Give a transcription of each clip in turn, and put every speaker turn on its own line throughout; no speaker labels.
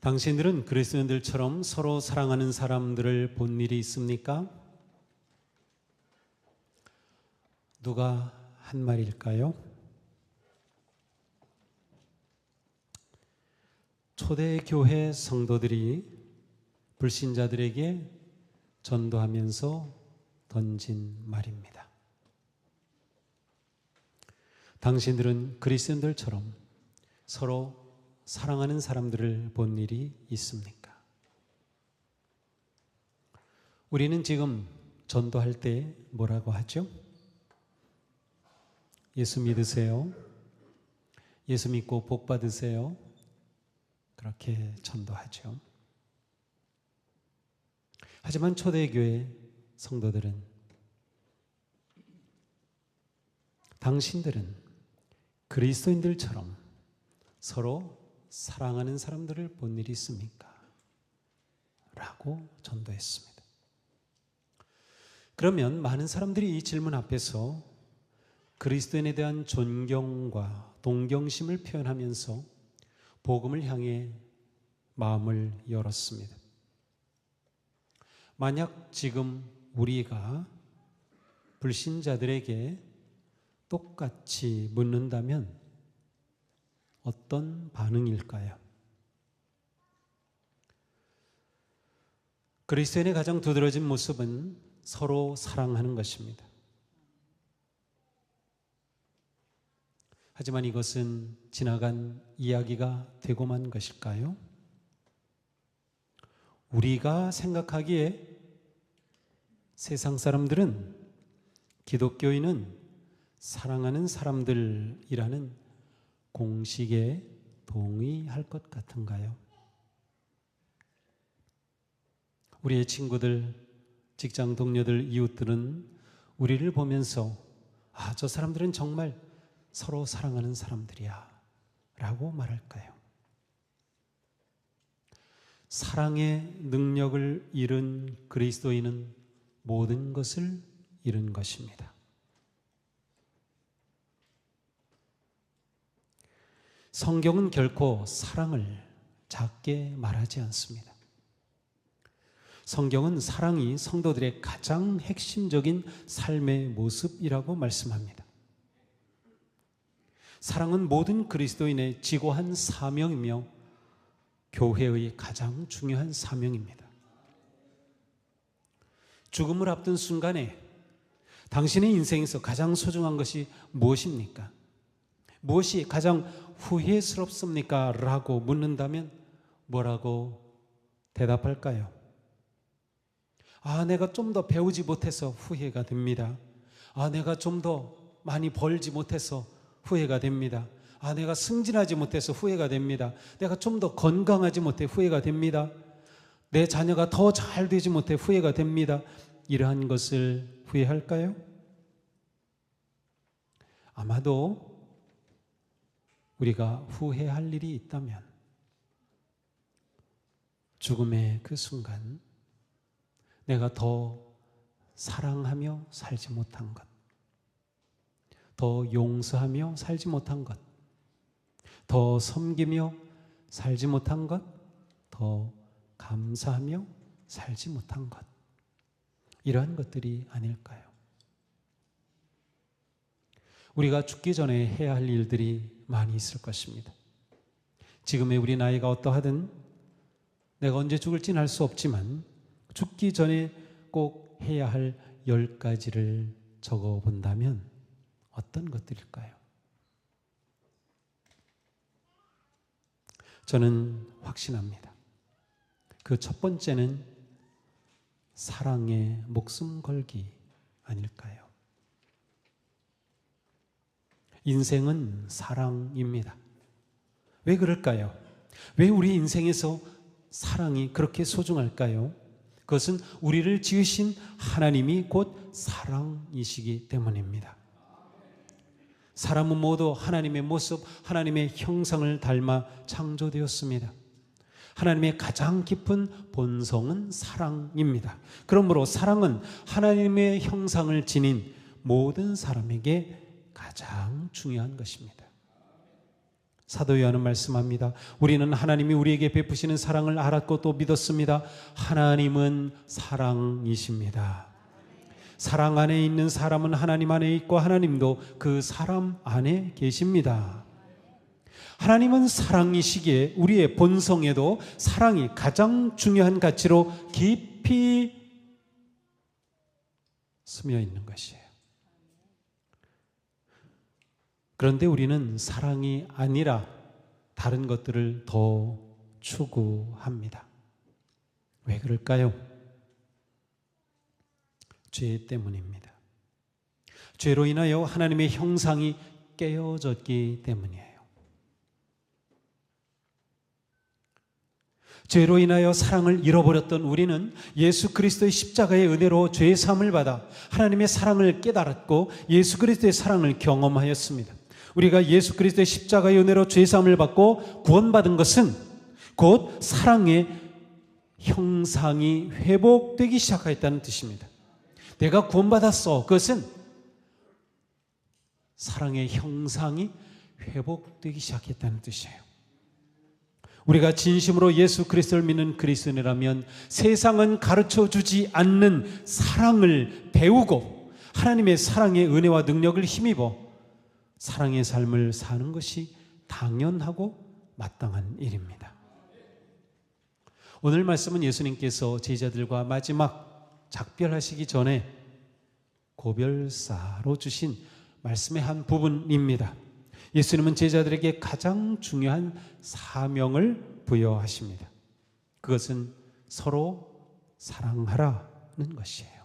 당신들은 그리스도인들처럼 서로 사랑하는 사람들을 본 일이 있습니까? 누가 한 말일까요? 초대교회 성도들이 불신자들에게 전도하면서 던진 말입니다. 당신들은 그리스도인들처럼 서로 사랑하는 사람들을 본 일이 있습니까? 우리는 지금 전도할 때 뭐라고 하죠? 예수 믿으세요. 예수 믿고 복 받으세요. 그렇게 전도하죠. 하지만 초대교회 성도들은 당신들은 그리스도인들처럼 서로 사랑하는 사람들을 본 일이 있습니까? 라고 전도했습니다. 그러면 많은 사람들이 이 질문 앞에서 그리스도인에 대한 존경과 동경심을 표현하면서 복음을 향해 마음을 열었습니다. 만약 지금 우리가 불신자들에게 똑같이 묻는다면 어떤 반응일까요? 그리스도인의 가장 두드러진 모습은 서로 사랑하는 것입니다. 하지만 이것은 지나간 이야기가 되고만 것일까요? 우리가 생각하기에 세상 사람들은 기독교인은 사랑하는 사람들이라는 공식에 동의할 것 같은가요? 우리의 친구들, 직장 동료들, 이웃들은 우리를 보면서 아, 저 사람들은 정말 서로 사랑하는 사람들이야. 라고 말할까요? 사랑의 능력을 잃은 그리스도인은 모든 것을 잃은 것입니다. 성경은 결코 사랑을 작게 말하지 않습니다. 성경은 사랑이 성도들의 가장 핵심적인 삶의 모습이라고 말씀합니다. 사랑은 모든 그리스도인의 지고한 사명이며 교회의 가장 중요한 사명입니다. 죽음을 앞둔 순간에 당신의 인생에서 가장 소중한 것이 무엇입니까? 무엇이 가장 후회스럽습니까? 라고 묻는다면 뭐라고 대답할까요? 아, 내가 좀 더 배우지 못해서 후회가 됩니다. 아, 내가 좀 더 많이 벌지 못해서 후회가 됩니다. 아, 내가 승진하지 못해서 후회가 됩니다. 내가 좀 더 건강하지 못해 후회가 됩니다. 내 자녀가 더 잘 되지 못해 후회가 됩니다. 이러한 것을 후회할까요? 아마도 우리가 후회할 일이 있다면 죽음의 그 순간 내가 더 사랑하며 살지 못한 것, 더 용서하며 살지 못한 것, 더 섬기며 살지 못한 것, 더 감사하며 살지 못한 것. 이러한 것들이 아닐까요? 우리가 죽기 전에 해야 할 일들이 많이 있을 것입니다. 지금의 우리 나이가 어떠하든 내가 언제 죽을지는 알 수 없지만 죽기 전에 꼭 해야 할 열 가지를 적어 본다면 어떤 것들일까요? 저는 확신합니다. 그 첫 번째는 사랑에 목숨 걸기 아닐까요? 인생은 사랑입니다. 왜 그럴까요? 왜 우리 인생에서 사랑이 그렇게 소중할까요? 그것은 우리를 지으신 하나님이 곧 사랑이시기 때문입니다. 사람은 모두 하나님의 모습, 하나님의 형상을 닮아 창조되었습니다. 하나님의 가장 깊은 본성은 사랑입니다. 그러므로 사랑은 하나님의 형상을 지닌 모든 사람에게 가장 중요한 것입니다. 사도 요한은 말씀합니다. 우리는 하나님이 우리에게 베푸시는 사랑을 알았고 또 믿었습니다. 하나님은 사랑이십니다. 사랑 안에 있는 사람은 하나님 안에 있고 하나님도 그 사람 안에 계십니다. 하나님은 사랑이시기에 우리의 본성에도 사랑이 가장 중요한 가치로 깊이 스며 있는 것이에요. 그런데 우리는 사랑이 아니라 다른 것들을 더 추구합니다. 왜 그럴까요? 죄 때문입니다. 죄로 인하여 하나님의 형상이 깨어졌기 때문이에요. 죄로 인하여 사랑을 잃어버렸던 우리는 예수 그리스도의 십자가의 은혜로 죄의 사함을 받아 하나님의 사랑을 깨달았고 예수 그리스도의 사랑을 경험하였습니다. 우리가 예수 그리스도의 십자가의 은혜로 죄의 사함을 받고 구원받은 것은 곧 사랑의 형상이 회복되기 시작하였다는 뜻입니다. 내가 구원받았어. 그것은 사랑의 형상이 회복되기 시작했다는 뜻이에요. 우리가 진심으로 예수 그리스도를 믿는 그리스도인이라면 세상은 가르쳐 주지 않는 사랑을 배우고 하나님의 사랑의 은혜와 능력을 힘입어 사랑의 삶을 사는 것이 당연하고 마땅한 일입니다. 오늘 말씀은 예수님께서 제자들과 마지막 작별하시기 전에 고별사로 주신 말씀의 한 부분입니다. 예수님은 제자들에게 가장 중요한 사명을 부여하십니다. 그것은 서로 사랑하라는 것이에요.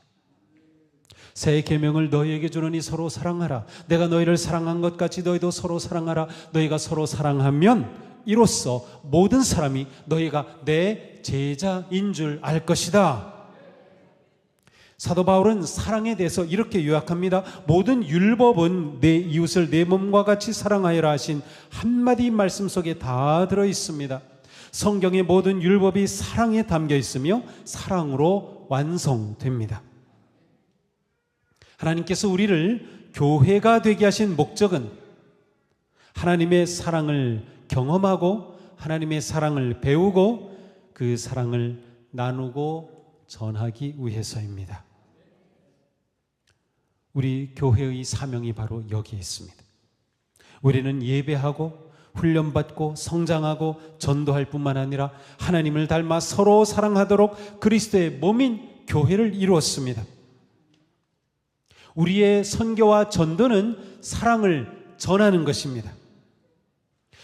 새 계명을 너희에게 주노니 서로 사랑하라. 내가 너희를 사랑한 것 같이 너희도 서로 사랑하라. 너희가 서로 사랑하면 이로써 모든 사람이 너희가 내 제자인 줄 알 것이다. 사도 바울은 사랑에 대해서 이렇게 요약합니다. 모든 율법은 내 이웃을 내 몸과 같이 사랑하여라 하신 한마디 말씀 속에 다 들어 있습니다. 성경의 모든 율법이 사랑에 담겨 있으며 사랑으로 완성됩니다. 하나님께서 우리를 교회가 되게 하신 목적은 하나님의 사랑을 경험하고 하나님의 사랑을 배우고 그 사랑을 나누고 전하기 위해서입니다. 우리 교회의 사명이 바로 여기에 있습니다. 우리는 예배하고 훈련받고 성장하고 전도할 뿐만 아니라 하나님을 닮아 서로 사랑하도록 그리스도의 몸인 교회를 이루었습니다. 우리의 선교와 전도는 사랑을 전하는 것입니다.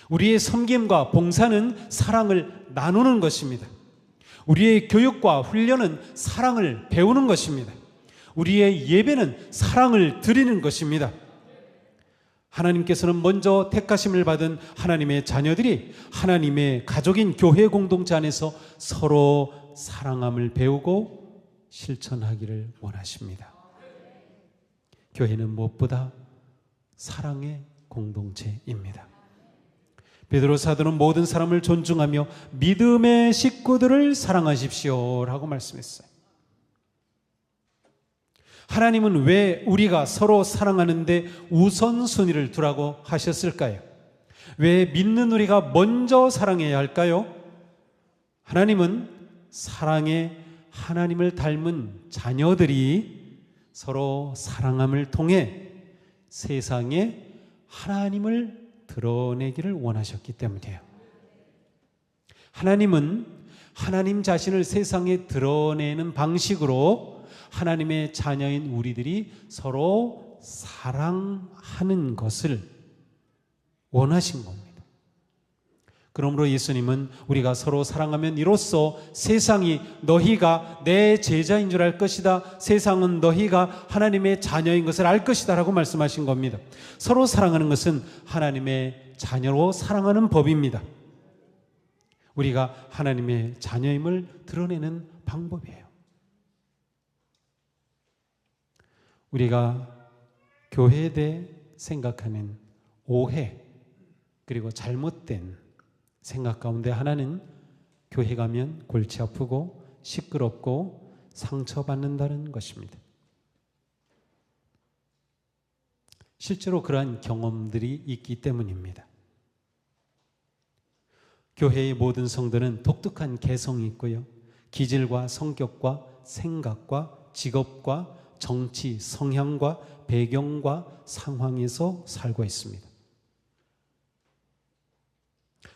우리의 섬김과 봉사는 사랑을 나누는 것입니다. 우리의 교육과 훈련은 사랑을 배우는 것입니다. 우리의 예배는 사랑을 드리는 것입니다. 하나님께서는 먼저 택하심을 받은 하나님의 자녀들이 하나님의 가족인 교회 공동체 안에서 서로 사랑함을 배우고 실천하기를 원하십니다. 교회는 무엇보다 사랑의 공동체입니다. 베드로 사도는 모든 사람을 존중하며 믿음의 식구들을 사랑하십시오라고 말씀했어요. 하나님은 왜 우리가 서로 사랑하는데 우선순위를 두라고 하셨을까요? 왜 믿는 우리가 먼저 사랑해야 할까요? 하나님은 사랑에 하나님을 닮은 자녀들이 서로 사랑함을 통해 세상에 하나님을 드러내기를 원하셨기 때문이에요. 하나님은 하나님 자신을 세상에 드러내는 방식으로 하나님의 자녀인 우리들이 서로 사랑하는 것을 원하신 겁니다. 그러므로 예수님은 우리가 서로 사랑하면 이로써 세상이 너희가 내 제자인 줄 알 것이다. 세상은 너희가 하나님의 자녀인 것을 알 것이다. 라고 말씀하신 겁니다. 서로 사랑하는 것은 하나님의 자녀로 사랑하는 법입니다. 우리가 하나님의 자녀임을 드러내는 방법이에요. 우리가 교회에 대해 생각하는 오해 그리고 잘못된 생각 가운데 하나는 교회 가면 골치 아프고 시끄럽고 상처받는다는 것입니다. 실제로 그러한 경험들이 있기 때문입니다. 교회의 모든 성도는 독특한 개성이 있고요. 기질과 성격과 생각과 직업과 정치, 성향과 배경과 상황에서 살고 있습니다.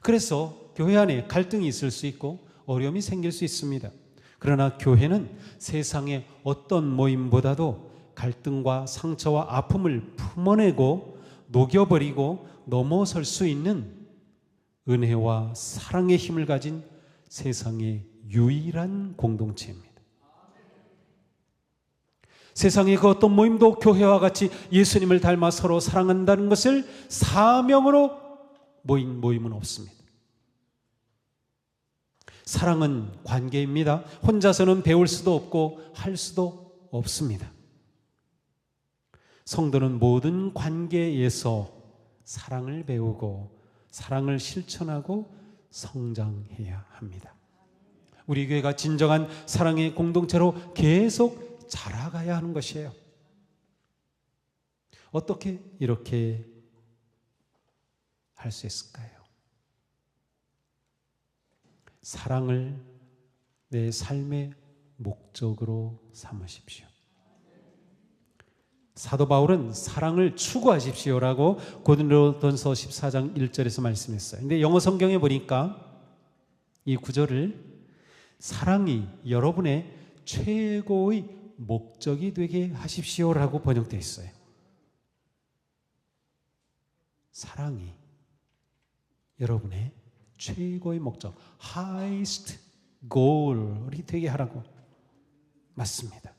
그래서 교회 안에 갈등이 있을 수 있고 어려움이 생길 수 있습니다. 그러나 교회는 세상의 어떤 모임보다도 갈등과 상처와 아픔을 품어내고 녹여버리고 넘어설 수 있는 은혜와 사랑의 힘을 가진 세상의 유일한 공동체입니다. 세상의 그 어떤 모임도 교회와 같이 예수님을 닮아 서로 사랑한다는 것을 사명으로 모인 모임은 없습니다. 사랑은 관계입니다. 혼자서는 배울 수도 없고 할 수도 없습니다. 성도는 모든 관계에서 사랑을 배우고 사랑을 실천하고 성장해야 합니다. 우리 교회가 진정한 사랑의 공동체로 계속 자라가야 하는 것이에요. 어떻게 이렇게 할 수 있을까요? 사랑을 내 삶의 목적으로 삼으십시오. 사도 바울은 사랑을 추구하십시오라고 고린도전서 14장 1절에서 말씀했어요. 근데 영어 성경에 보니까 이 구절을 사랑이 여러분의 최고의 목적이 되게 하십시오라고 번역되어 있어요. 사랑이 여러분의 최고의 목적, highest goal이 되게 하라고 맞습니다.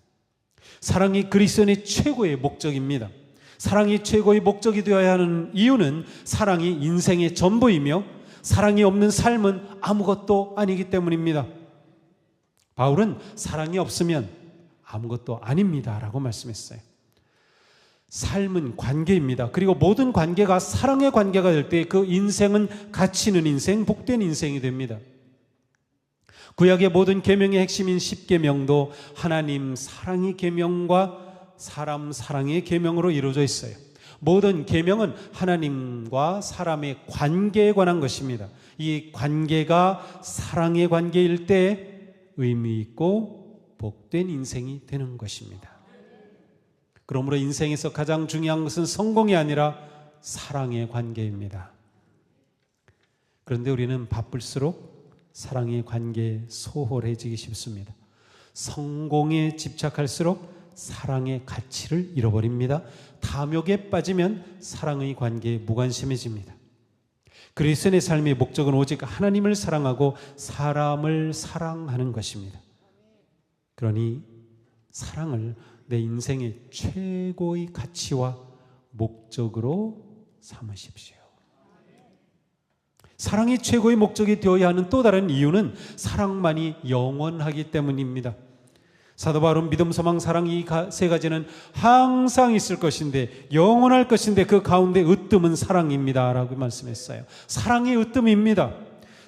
사랑이 그리스도인의 최고의 목적입니다. 사랑이 최고의 목적이 되어야 하는 이유는 사랑이 인생의 전부이며 사랑이 없는 삶은 아무것도 아니기 때문입니다. 바울은 사랑이 없으면 아무것도 아닙니다. 라고 말씀했어요. 삶은 관계입니다. 그리고 모든 관계가 사랑의 관계가 될 때 그 인생은 가치 있는 인생, 복된 인생이 됩니다. 구약의 모든 계명의 핵심인 십계명도 하나님 사랑의 계명과 사람 사랑의 계명으로 이루어져 있어요. 모든 계명은 하나님과 사람의 관계에 관한 것입니다. 이 관계가 사랑의 관계일 때 의미 있고 복된 인생이 되는 것입니다. 그러므로 인생에서 가장 중요한 것은 성공이 아니라 사랑의 관계입니다. 그런데 우리는 바쁠수록 사랑의 관계에 소홀해지기 쉽습니다. 성공에 집착할수록 사랑의 가치를 잃어버립니다. 탐욕에 빠지면 사랑의 관계에 무관심해집니다. 그리스도의 삶의 목적은 오직 하나님을 사랑하고 사람을 사랑하는 것입니다. 그러니 사랑을 내 인생의 최고의 가치와 목적으로 삼으십시오. 사랑이 최고의 목적이 되어야 하는 또 다른 이유는 사랑만이 영원하기 때문입니다. 사도 바울은 믿음, 소망, 사랑 이 세 가지는 항상 있을 것인데 영원할 것인데 그 가운데 으뜸은 사랑입니다라고 말씀했어요. 사랑이 으뜸입니다.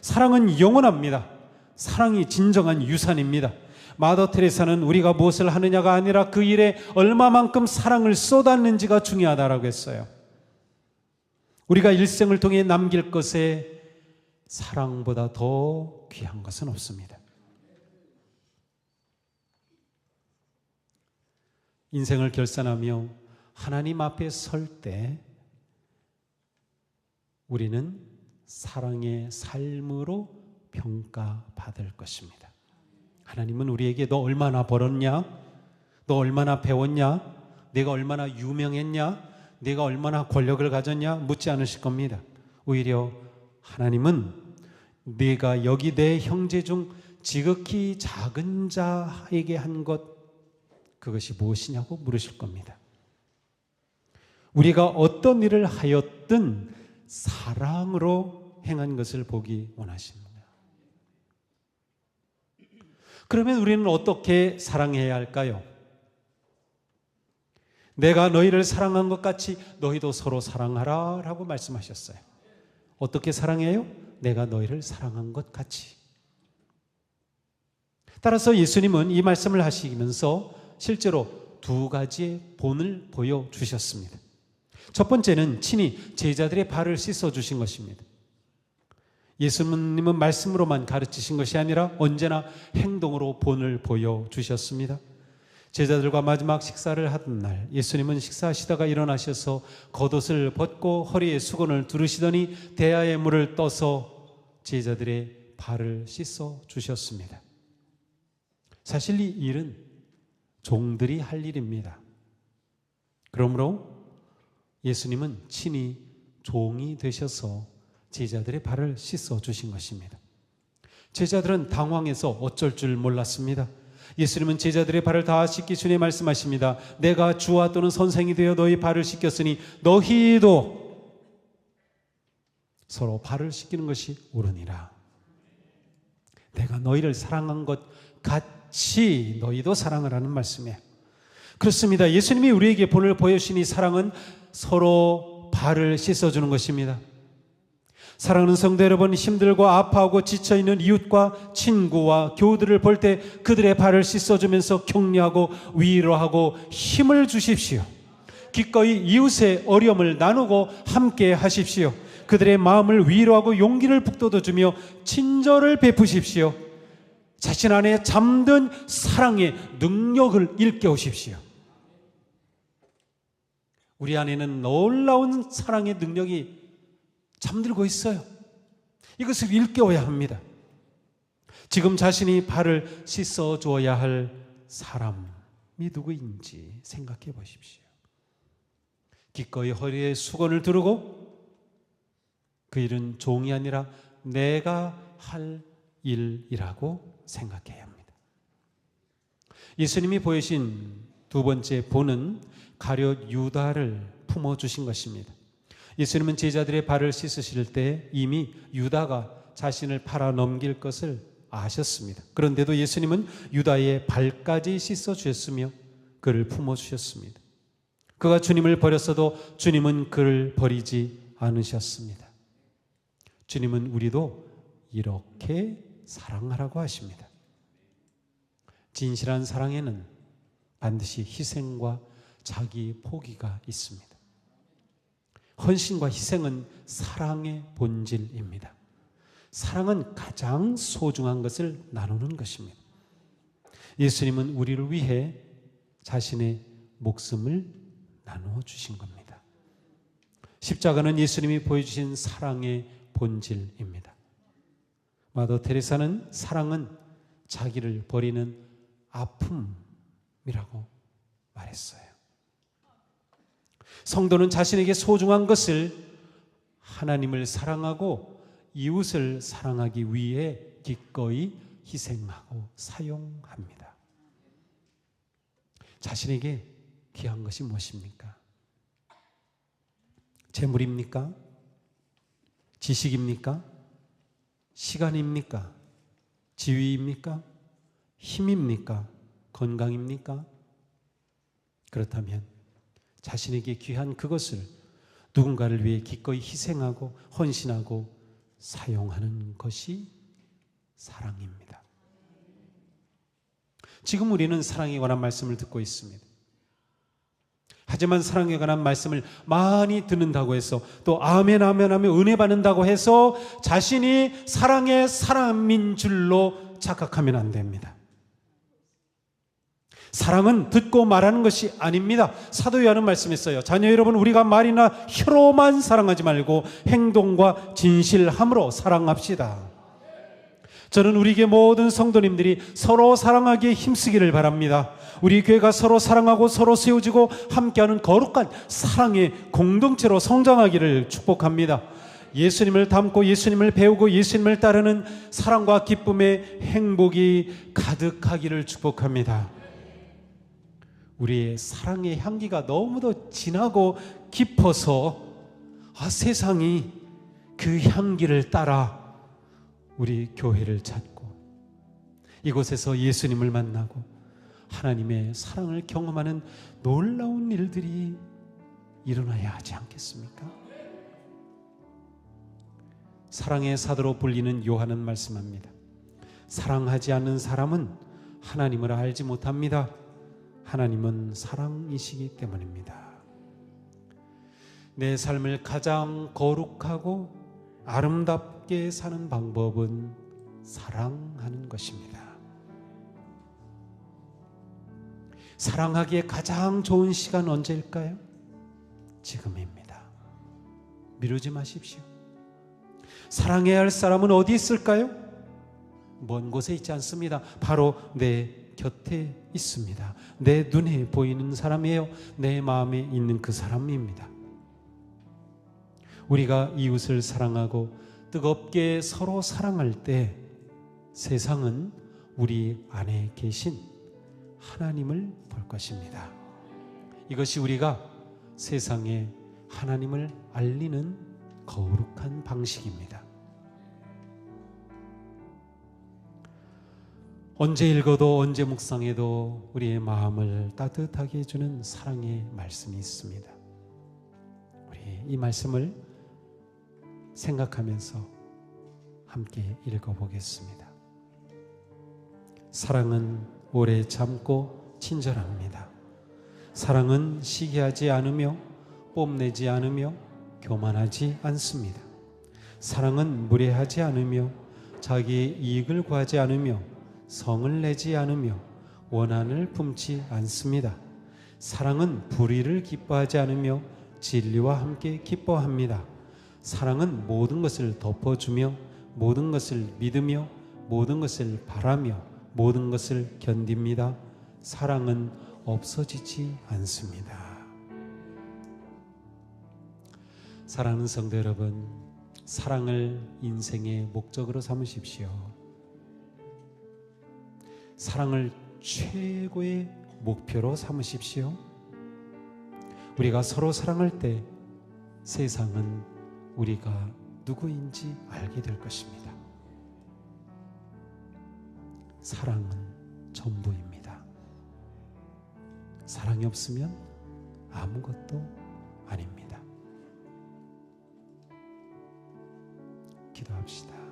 사랑은 영원합니다. 사랑이 진정한 유산입니다. 마더 테레사는 우리가 무엇을 하느냐가 아니라 그 일에 얼마만큼 사랑을 쏟았는지가 중요하다라고 했어요. 우리가 일생을 통해 남길 것에 사랑보다 더 귀한 것은 없습니다. 인생을 결산하며 하나님 앞에 설 때 우리는 사랑의 삶으로 평가받을 것입니다. 하나님은 우리에게 너 얼마나 벌었냐? 너 얼마나 배웠냐? 내가 얼마나 유명했냐? 내가 얼마나 권력을 가졌냐? 묻지 않으실 겁니다. 오히려 하나님은 네가 여기 내 형제 중 지극히 작은 자에게 한 것 그것이 무엇이냐고 물으실 겁니다. 우리가 어떤 일을 하였든 사랑으로 행한 것을 보기 원하십니다. 그러면 우리는 어떻게 사랑해야 할까요? 내가 너희를 사랑한 것 같이 너희도 서로 사랑하라 라고 말씀하셨어요. 어떻게 사랑해요? 내가 너희를 사랑한 것 같이. 따라서 예수님은 이 말씀을 하시면서 실제로 두 가지의 본을 보여주셨습니다. 첫 번째는 친히 제자들의 발을 씻어 주신 것입니다. 예수님은 말씀으로만 가르치신 것이 아니라 언제나 행동으로 본을 보여 주셨습니다. 제자들과 마지막 식사를 하던 날 예수님은 식사하시다가 일어나셔서 겉옷을 벗고 허리에 수건을 두르시더니 대야의 물을 떠서 제자들의 발을 씻어 주셨습니다. 사실 이 일은 종들이 할 일입니다. 그러므로 예수님은 친히 종이 되셔서 제자들의 발을 씻어 주신 것입니다. 제자들은 당황해서 어쩔 줄 몰랐습니다. 예수님은 제자들의 발을 다 씻기 전에 말씀하십니다. 내가 주와 또는 선생이 되어 너희 발을 씻겼으니 너희도 서로 발을 씻기는 것이 옳으니라. 내가 너희를 사랑한 것 같이 너희도 사랑하라는 말씀이에요. 그렇습니다. 예수님이 우리에게 본을 보여주신 이 사랑은 서로 발을 씻어주는 것입니다. 사랑하는 성도 여러분, 힘들고 아파하고 지쳐있는 이웃과 친구와 교우들을 볼 때 그들의 발을 씻어주면서 격려하고 위로하고 힘을 주십시오. 기꺼이 이웃의 어려움을 나누고 함께 하십시오. 그들의 마음을 위로하고 용기를 북돋워주며 친절을 베푸십시오. 자신 안에 잠든 사랑의 능력을 일깨우십시오. 우리 안에는 놀라운 사랑의 능력이 잠들고 있어요. 이것을 일깨워야 합니다. 지금 자신이 발을 씻어 주어야 할 사람이 누구인지 생각해 보십시오. 기꺼이 허리에 수건을 두르고 그 일은 종이 아니라 내가 할 일이라고 생각해야 합니다. 예수님이 보이신 두 번째 본은 가룟 유다를 품어 주신 것입니다. 예수님은 제자들의 발을 씻으실 때 이미 유다가 자신을 팔아 넘길 것을 아셨습니다. 그런데도 예수님은 유다의 발까지 씻어 주셨으며 그를 품어 주셨습니다. 그가 주님을 버렸어도 주님은 그를 버리지 않으셨습니다. 주님은 우리도 이렇게 사랑하라고 하십니다. 진실한 사랑에는 반드시 희생과 자기 포기가 있습니다. 헌신과 희생은 사랑의 본질입니다. 사랑은 가장 소중한 것을 나누는 것입니다. 예수님은 우리를 위해 자신의 목숨을 나누어 주신 겁니다. 십자가는 예수님이 보여주신 사랑의 본질입니다. 마더 테레사는 사랑은 자기를 버리는 아픔이라고 말했어요. 성도는 자신에게 소중한 것을 하나님을 사랑하고 이웃을 사랑하기 위해 기꺼이 희생하고 사용합니다. 자신에게 귀한 것이 무엇입니까? 재물입니까? 지식입니까? 시간입니까? 지위입니까? 힘입니까? 건강입니까? 그렇다면 자신에게 귀한 그것을 누군가를 위해 기꺼이 희생하고 헌신하고 사용하는 것이 사랑입니다. 지금 우리는 사랑에 관한 말씀을 듣고 있습니다. 하지만 사랑에 관한 말씀을 많이 듣는다고 해서 또 아멘 아멘 하며 은혜 받는다고 해서 자신이 사랑의 사람인 줄로 착각하면 안 됩니다. 사랑은 듣고 말하는 것이 아닙니다. 사도 요한은 말씀했어요. 자녀 여러분, 우리가 말이나 혀로만 사랑하지 말고 행동과 진실함으로 사랑합시다. 저는 우리에게 모든 성도님들이 서로 사랑하기에 힘쓰기를 바랍니다. 우리 교회가 서로 사랑하고 서로 세워지고 함께하는 거룩한 사랑의 공동체로 성장하기를 축복합니다. 예수님을 닮고 예수님을 배우고 예수님을 따르는 사랑과 기쁨의 행복이 가득하기를 축복합니다. 우리의 사랑의 향기가 너무도 진하고 깊어서 아, 세상이 그 향기를 따라 우리 교회를 찾고 이곳에서 예수님을 만나고 하나님의 사랑을 경험하는 놀라운 일들이 일어나야 하지 않겠습니까? 사랑의 사도로 불리는 요한은 말씀합니다. 사랑하지 않는 사람은 하나님을 알지 못합니다. 하나님은 사랑이시기 때문입니다. 내 삶을 가장 거룩하고 아름답고 뜻답게 사는 방법은 사랑하는 것입니다. 사랑하기에 가장 좋은 시간 언제일까요? 지금입니다. 미루지 마십시오. 사랑해야 할 사람은 어디 있을까요? 먼 곳에 있지 않습니다. 바로 내 곁에 있습니다. 내 눈에 보이는 사람이에요. 내 마음에 있는 그 사람입니다. 우리가 이웃을 사랑하고 뜨겁게 서로 사랑할 때 세상은 우리 안에 계신 하나님을 볼 것입니다. 이것이 우리가 세상에 하나님을 알리는 거룩한 방식입니다. 언제 읽어도 언제 묵상해도 우리의 마음을 따뜻하게 해주는 사랑의 말씀이 있습니다. 우리 이 말씀을 생각하면서 함께 읽어보겠습니다. 사랑은 오래 참고 친절합니다. 사랑은 시기하지 않으며 뽐내지 않으며 교만하지 않습니다. 사랑은 무례하지 않으며 자기의 이익을 구하지 않으며 성을 내지 않으며 원한을 품지 않습니다. 사랑은 불의를 기뻐하지 않으며 진리와 함께 기뻐합니다. 사랑은 모든 것을 덮어주며 모든 것을 믿으며 모든 것을 바라며 모든 것을 견딥니다. 사랑은 없어지지 않습니다. 사랑하는 성도 여러분, 사랑을 인생의 목적으로 삼으십시오. 사랑을 최고의 목표로 삼으십시오. 우리가 서로 사랑할 때 세상은 우리가 누구인지 알게 될 것입니다. 사랑은 전부입니다. 사랑이 없으면 아무것도 아닙니다. 기도합시다.